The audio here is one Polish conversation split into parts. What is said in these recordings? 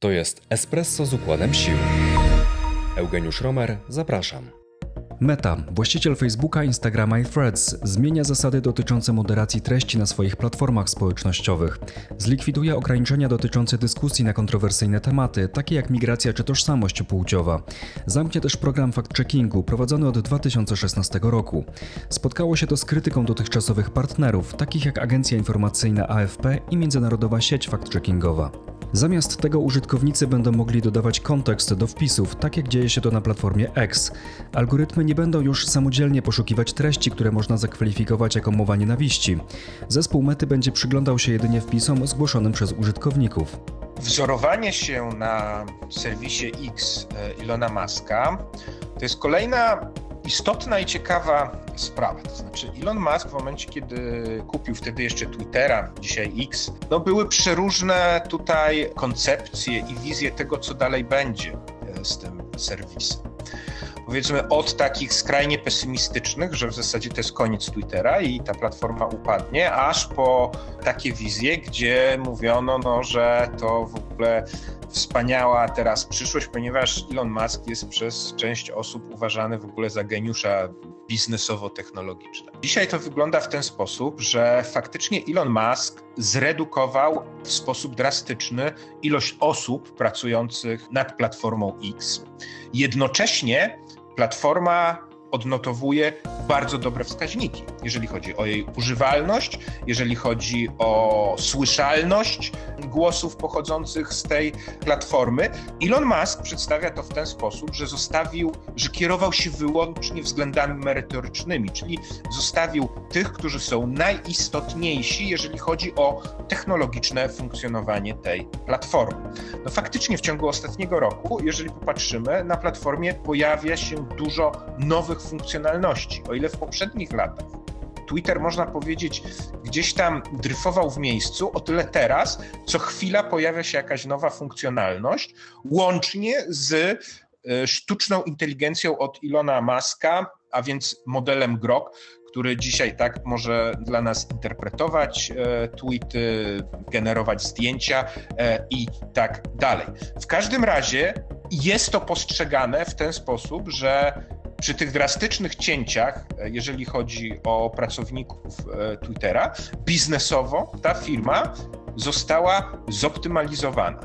To jest Espresso z układem sił. Eugeniusz Romer, zapraszam. Meta, właściciel Facebooka, Instagrama i Threads, zmienia zasady dotyczące moderacji treści na swoich platformach społecznościowych. Zlikwiduje ograniczenia dotyczące dyskusji na kontrowersyjne tematy, takie jak migracja czy tożsamość płciowa. Zamknie też program fact-checkingu prowadzony od 2016 roku. Spotkało się to z krytyką dotychczasowych partnerów, takich jak agencja informacyjna AFP i międzynarodowa sieć fact-checkingowa. Zamiast tego użytkownicy będą mogli dodawać kontekst do wpisów, tak jak dzieje się to na platformie X. Algorytmy nie będą już samodzielnie poszukiwać treści, które można zakwalifikować jako mowa nienawiści. Zespół Mety będzie przyglądał się jedynie wpisom zgłoszonym przez użytkowników. Wzorowanie się na serwisie X e, Ilona Muska to jest kolejna istotna i ciekawa sprawa. To znaczy, Elon Musk w momencie, kiedy kupił wtedy jeszcze Twittera, dzisiaj X, no były przeróżne tutaj koncepcje i wizje tego, co dalej będzie e, z tym serwisem. Powiedzmy od takich skrajnie pesymistycznych, że w zasadzie to jest koniec Twittera i ta platforma upadnie, aż po takie wizje, gdzie mówiono, no, że to w ogóle wspaniała teraz przyszłość, ponieważ Elon Musk jest przez część osób uważany w ogóle za geniusza biznesowo-technologicznego. Dzisiaj to wygląda w ten sposób, że faktycznie Elon Musk zredukował w sposób drastyczny ilość osób pracujących nad platformą X. Jednocześnie platforma odnotowuje bardzo dobre wskaźniki, jeżeli chodzi o jej używalność, jeżeli chodzi o słyszalność głosów pochodzących z tej platformy. Elon Musk przedstawia to w ten sposób, że zostawił, że kierował się wyłącznie względami merytorycznymi, czyli zostawił tych, którzy są najistotniejsi, jeżeli chodzi o technologiczne funkcjonowanie tej platformy. No faktycznie w ciągu ostatniego roku, jeżeli popatrzymy, na platformie pojawia się dużo nowych funkcjonalności. O ile w poprzednich latach Twitter, można powiedzieć, gdzieś tam dryfował w miejscu, o tyle teraz co chwila pojawia się jakaś nowa funkcjonalność, łącznie z e, sztuczną inteligencją od Ilona Muska, a więc modelem Grok, który dzisiaj tak może dla nas interpretować e, tweety, generować zdjęcia e, i tak dalej. W każdym razie jest to postrzegane w ten sposób, że przy tych drastycznych cięciach, e, jeżeli chodzi o pracowników e, Twittera, biznesowo ta firma została zoptymalizowana.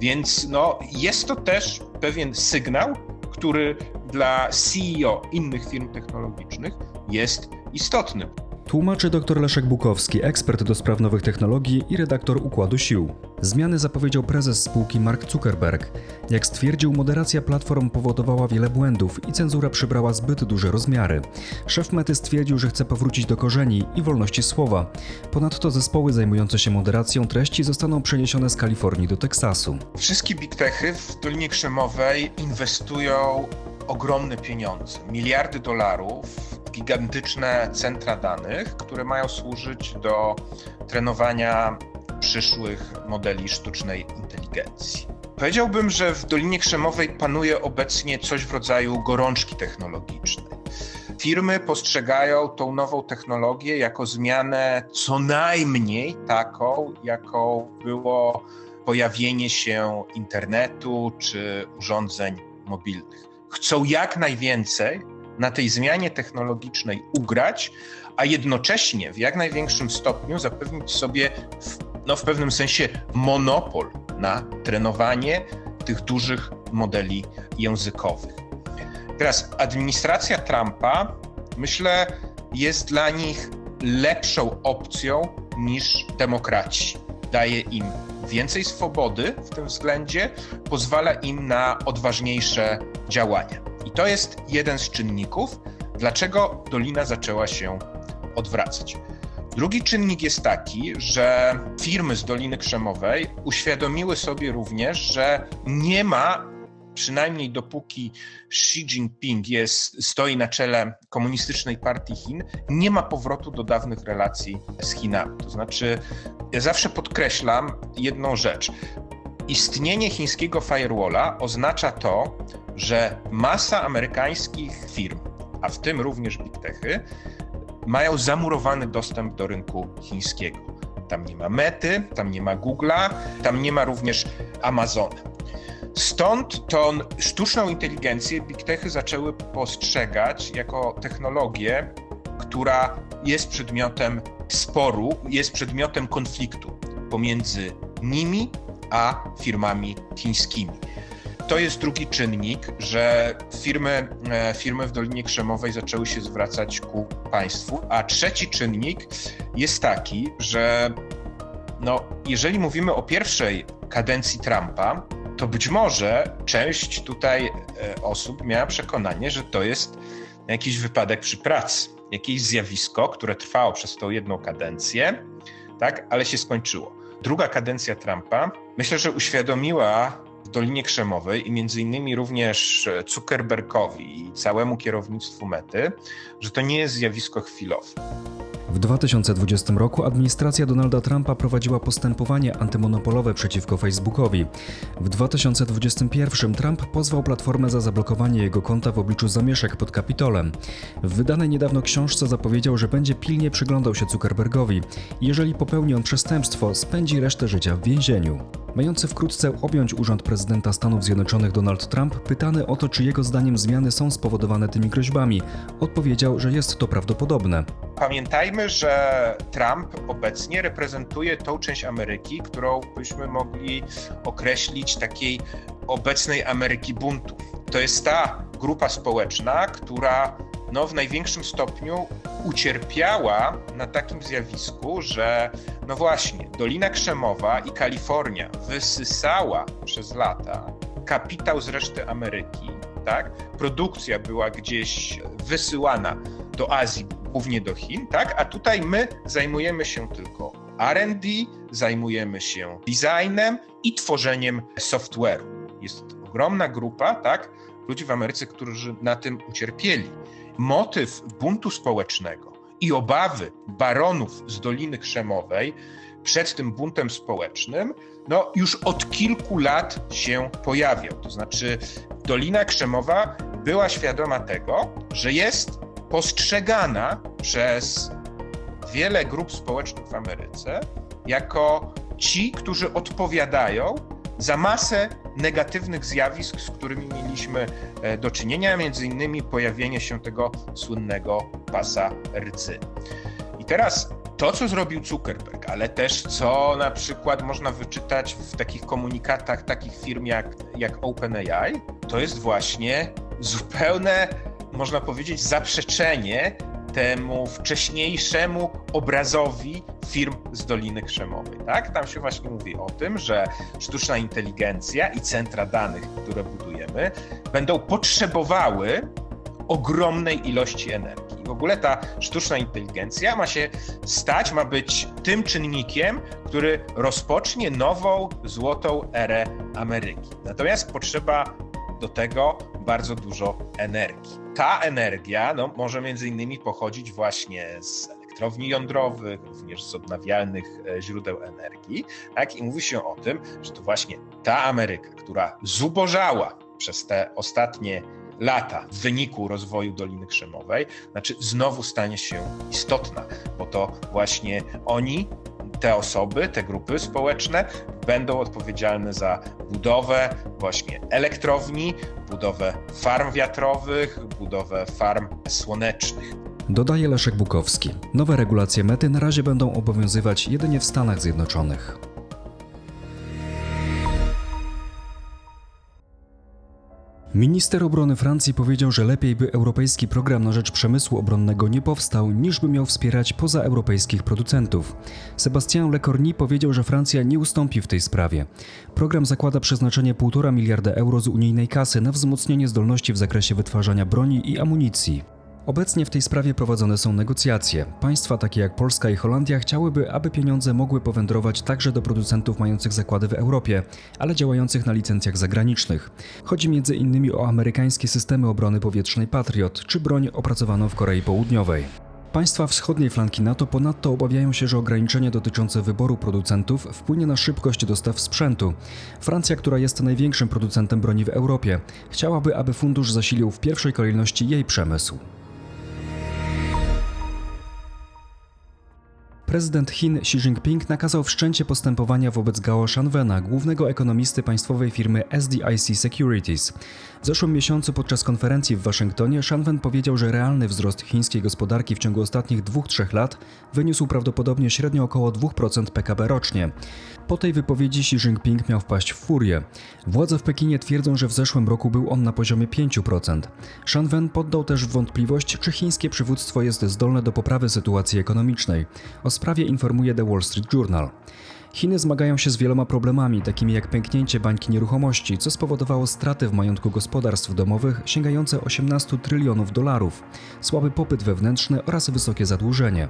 Więc no, jest to też pewien sygnał, który dla CEO innych firm technologicznych jest istotny. Tłumaczy dr Leszek Bukowski, ekspert do spraw nowych technologii i redaktor Układu Sił. Zmiany zapowiedział prezes spółki Mark Zuckerberg. Jak stwierdził, moderacja platform powodowała wiele błędów i cenzura przybrała zbyt duże rozmiary. Szef Mety stwierdził, że chce powrócić do korzeni i wolności słowa. Ponadto zespoły zajmujące się moderacją treści zostaną przeniesione z Kalifornii do Teksasu. Wszystkie big techy w Dolinie Krzemowej inwestują ogromne pieniądze, miliardy dolarów gigantyczne centra danych, które mają służyć do trenowania przyszłych modeli sztucznej inteligencji. Powiedziałbym, że w Dolinie Krzemowej panuje obecnie coś w rodzaju gorączki technologicznej. Firmy postrzegają tą nową technologię jako zmianę co najmniej taką, jaką było pojawienie się internetu czy urządzeń mobilnych. Chcą jak najwięcej na tej zmianie technologicznej ugrać, a jednocześnie w jak największym stopniu zapewnić sobie w, no, w pewnym sensie monopol na trenowanie tych dużych modeli językowych. Teraz administracja Trumpa, myślę, jest dla nich lepszą opcją niż demokraci. Daje im więcej swobody w tym względzie, pozwala im na odważniejsze działania. To jest jeden z czynników, dlaczego dolina zaczęła się odwracać. Drugi czynnik jest taki, że firmy z Doliny Krzemowej uświadomiły sobie również, że nie ma, przynajmniej dopóki Xi Jinping jest, stoi na czele komunistycznej partii Chin, nie ma powrotu do dawnych relacji z Chinami. To znaczy, ja zawsze podkreślam jedną rzecz. Istnienie chińskiego firewalla oznacza to, że masa amerykańskich firm, a w tym również big techy, mają zamurowany dostęp do rynku chińskiego. Tam nie ma Mety, tam nie ma Google'a, tam nie ma również Amazona. Stąd tą sztuczną inteligencję big techy zaczęły postrzegać jako technologię, która jest przedmiotem sporu, jest przedmiotem konfliktu pomiędzy nimi a firmami chińskimi. To jest drugi czynnik, że firmy, e, firmy w Dolinie Krzemowej zaczęły się zwracać ku państwu. A trzeci czynnik jest taki, że no, jeżeli mówimy o pierwszej kadencji Trumpa, to być może część tutaj e, osób miała przekonanie, że to jest jakiś wypadek przy pracy, jakieś zjawisko, które trwało przez tą jedną kadencję, tak, ale się skończyło. Druga kadencja Trumpa myślę, że uświadomiła Dolinie Krzemowej i między innymi również Zuckerbergowi i całemu kierownictwu Mety, że to nie jest zjawisko chwilowe. W 2020 roku administracja Donalda Trumpa prowadziła postępowanie antymonopolowe przeciwko Facebookowi. W 2021 Trump pozwał platformę za zablokowanie jego konta w obliczu zamieszek pod Kapitolem. W wydanej niedawno książce zapowiedział, że będzie pilnie przyglądał się Zuckerbergowi. Jeżeli popełni on przestępstwo, spędzi resztę życia w więzieniu. Mający wkrótce objąć urząd prezydenta Stanów Zjednoczonych Donald Trump, pytany o to, czy jego zdaniem zmiany są spowodowane tymi groźbami, odpowiedział, że jest to prawdopodobne. Pamiętajmy, że Trump obecnie reprezentuje tą część Ameryki, którą byśmy mogli określić takiej obecnej Ameryki buntu. To jest ta grupa społeczna, która no, w największym stopniu ucierpiała na takim zjawisku, że no właśnie, Dolina Krzemowa i Kalifornia wysysała przez lata kapitał z reszty Ameryki, tak? Produkcja była gdzieś wysyłana do Azji, głównie do Chin, tak? A tutaj my zajmujemy się tylko R&D, zajmujemy się designem i tworzeniem software'u. Jest ogromna grupa, tak? Ludzi w Ameryce, którzy na tym ucierpieli. Motyw buntu społecznego i obawy baronów z Doliny Krzemowej przed tym buntem społecznym, no już od kilku lat się pojawiał. To znaczy, Dolina Krzemowa była świadoma tego, że jest postrzegana przez wiele grup społecznych w Ameryce jako ci, którzy odpowiadają za masę negatywnych zjawisk, z którymi mieliśmy e, do czynienia, między innymi pojawienie się tego słynnego pasa rdzy. I teraz to, co zrobił Zuckerberg, ale też co na przykład można wyczytać w takich komunikatach takich firm jak, jak OpenAI, to jest właśnie zupełne, można powiedzieć, zaprzeczenie temu wcześniejszemu obrazowi firm z Doliny Krzemowej. Tak? Tam się właśnie mówi o tym, że sztuczna inteligencja i centra danych, które budujemy, będą potrzebowały ogromnej ilości energii. W ogóle ta sztuczna inteligencja ma się stać, ma być tym czynnikiem, który rozpocznie nową złotą erę Ameryki. Natomiast potrzeba do tego bardzo dużo energii. Ta energia no, może między innymi pochodzić właśnie z elektrowni jądrowych, również z odnawialnych e, źródeł energii. Tak? I mówi się o tym, że to właśnie ta Ameryka, która zubożała przez te ostatnie lata w wyniku rozwoju Doliny Krzemowej, znaczy znowu stanie się istotna, bo to właśnie oni, te osoby, te grupy społeczne będą odpowiedzialne za budowę właśnie elektrowni, budowę farm wiatrowych, budowę farm słonecznych. Dodaje Leszek Bukowski. Nowe regulacje mety na razie będą obowiązywać jedynie w Stanach Zjednoczonych. Minister obrony Francji powiedział, że lepiej by europejski program na rzecz przemysłu obronnego nie powstał, niż by miał wspierać pozaeuropejskich producentów. Sebastian Lecornu powiedział, że Francja nie ustąpi w tej sprawie. Program zakłada przeznaczenie 1,5 miliarda euro z unijnej kasy na wzmocnienie zdolności w zakresie wytwarzania broni i amunicji. Obecnie w tej sprawie prowadzone są negocjacje. Państwa takie jak Polska i Holandia chciałyby, aby pieniądze mogły powędrować także do producentów mających zakłady w Europie, ale działających na licencjach zagranicznych. Chodzi innymi o amerykańskie systemy obrony powietrznej Patriot czy broń opracowaną w Korei Południowej. Państwa wschodniej flanki NATO ponadto obawiają się, że ograniczenie dotyczące wyboru producentów wpłynie na szybkość dostaw sprzętu. Francja, która jest największym producentem broni w Europie, chciałaby, aby fundusz zasilił w pierwszej kolejności jej przemysł. Prezydent Chin Xi Jinping nakazał wszczęcie postępowania wobec Gao Shanwena, głównego ekonomisty państwowej firmy SDIC Securities. W zeszłym miesiącu podczas konferencji w Waszyngtonie Shanwen powiedział, że realny wzrost chińskiej gospodarki w ciągu ostatnich 2-3 lat wyniósł prawdopodobnie średnio około 2% PKB rocznie. Po tej wypowiedzi Xi Jinping miał wpaść w furię. Władze w Pekinie twierdzą, że w zeszłym roku był on na poziomie 5%. Shanwen poddał też w wątpliwość, czy chińskie przywództwo jest zdolne do poprawy sytuacji ekonomicznej. O sprawie informuje The Wall Street Journal. Chiny zmagają się z wieloma problemami, takimi jak pęknięcie bańki nieruchomości, co spowodowało straty w majątku gospodarstw domowych sięgające 18 trylionów dolarów, słaby popyt wewnętrzny oraz wysokie zadłużenie.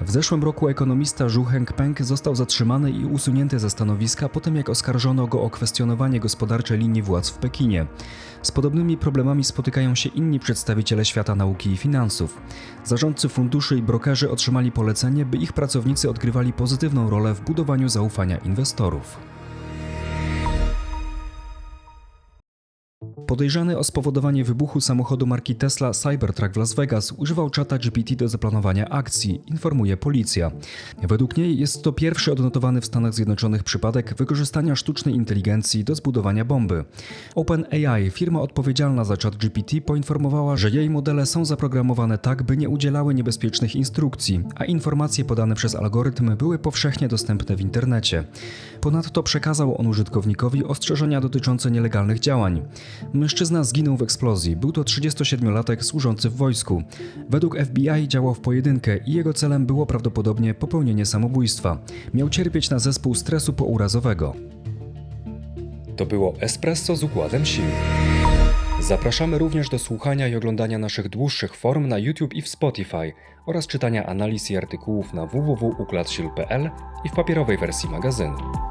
W zeszłym roku ekonomista Zhu Hengpeng został zatrzymany i usunięty ze stanowiska po tym, jak oskarżono go o kwestionowanie gospodarczej linii władz w Pekinie. Z podobnymi problemami spotykają się inni przedstawiciele świata nauki i finansów. Zarządcy funduszy i brokerzy otrzymali polecenie, by ich pracownicy odgrywali pozytywną rolę w budowaniu zaufania inwestorów. Podejrzany o spowodowanie wybuchu samochodu marki Tesla Cybertruck w Las Vegas używał czata GPT do zaplanowania akcji, informuje policja. Według niej jest to pierwszy odnotowany w Stanach Zjednoczonych przypadek wykorzystania sztucznej inteligencji do zbudowania bomby. OpenAI, firma odpowiedzialna za czat GPT, poinformowała, że jej modele są zaprogramowane tak, by nie udzielały niebezpiecznych instrukcji, a informacje podane przez algorytm były powszechnie dostępne w internecie. Ponadto przekazał on użytkownikowi ostrzeżenia dotyczące nielegalnych działań. Mężczyzna zginął w eksplozji. Był to 37-latek służący w wojsku. Według FBI działał w pojedynkę i jego celem było prawdopodobnie popełnienie samobójstwa. Miał cierpieć na zespół stresu pourazowego. To było Espresso z układem sił. Zapraszamy również do słuchania i oglądania naszych dłuższych form na YouTube i w Spotify oraz czytania analiz i artykułów na www.układsil.pl i w papierowej wersji magazynu.